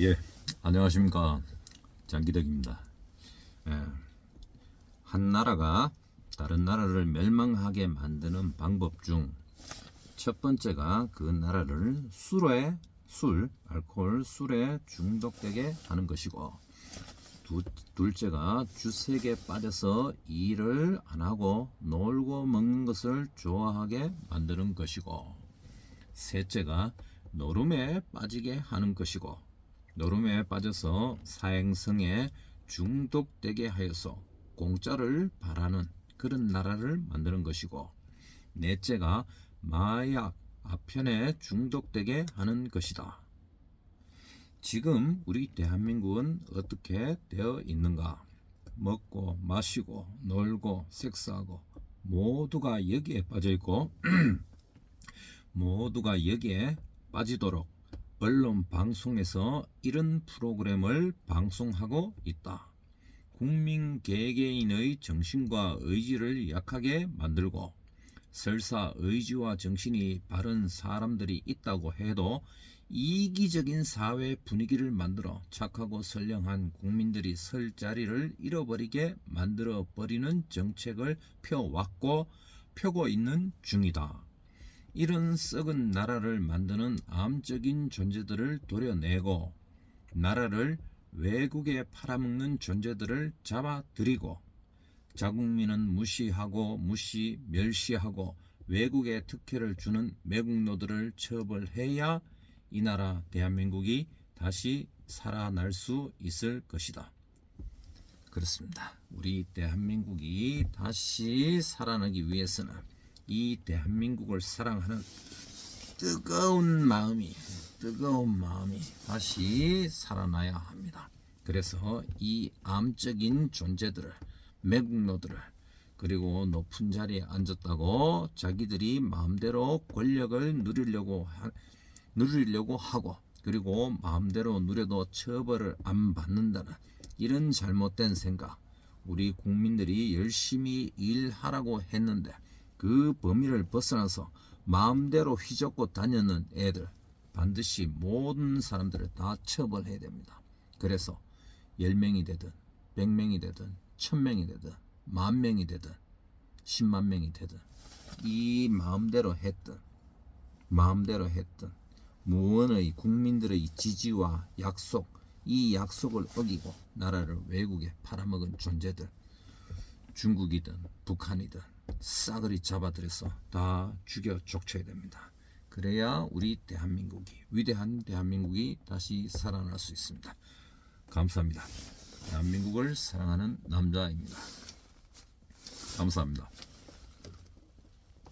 예, 안녕하십니까 장기덕입니다. 예, 한 나라가 다른 나라를 멸망하게 만드는 방법 중 첫 번째가 그 나라를 술에 술, 알코올, 술에 중독되게 하는 것이고 두, 둘째가 주색에 빠져서 일을 안 하고 놀고 먹는 것을 좋아하게 만드는 것이고 셋째가 노름에 빠지게 하는 것이고 노름에 빠져서 사행성에 중독되게 하여서 공짜를 바라는 그런 나라를 만드는 것이고 넷째가 마약 아편에 중독되게 하는 것이다. 지금 우리 대한민국은 어떻게 되어 있는가? 먹고 마시고 놀고 섹스하고 모두가 여기에 빠져 있고 모두가 여기에 빠지도록 언론 방송에서 이런 프로그램을 방송하고 있다. 국민 개개인의 정신과 의지를 약하게 만들고 설사 의지와 정신이 바른 사람들이 있다고 해도 이기적인 사회 분위기를 만들어 착하고 선량한 국민들이 설 자리를 잃어버리게 만들어 버리는 정책을 펴왔고 펴고 있는 중이다. 이런 썩은 나라를 만드는 암적인 존재들을 도려내고 나라를 외국에 팔아먹는 존재들을 잡아들이고 자국민은 무시하고 무시 멸시하고 외국에 특혜를 주는 매국노들을 처벌해야 이 나라 대한민국이 다시 살아날 수 있을 것이다. 그렇습니다. 우리 대한민국이 다시 살아나기 위해서는 이 대한민국을 사랑하는 뜨거운 마음이 뜨거운 마음이 다시 살아나야 합니다. 그래서 이 암적인 존재들을 매국노들을 그리고 높은 자리에 앉았다고 자기들이 마음대로 권력을 누리려고 하, 누리려고 하고 그리고 마음대로 누려도 처벌을 안 받는다는 이런 잘못된 생각 우리 국민들이 열심히 일하라고 했는데 그 범위를 벗어나서 마음대로 휘젓고 다니는 애들 반드시 모든 사람들을 다 처벌해야 됩니다. 그래서 10명이 되든 100명이 되든 1000명이 되든 만 명이 되든 10만 명이 되든 이 마음대로 했든 마음대로 했든 무언의 국민들의 지지와 약속 이 약속을 어기고 나라를 외국에 팔아먹은 존재들 중국이든 북한이든 싸그리 잡아들여서 다 죽여 족쳐야 됩니다. 그래야 우리 대한민국이 위대한 대한민국이 다시 살아날 수 있습니다. 감사합니다. 대한민국을 사랑하는 남자입니다. 감사합니다.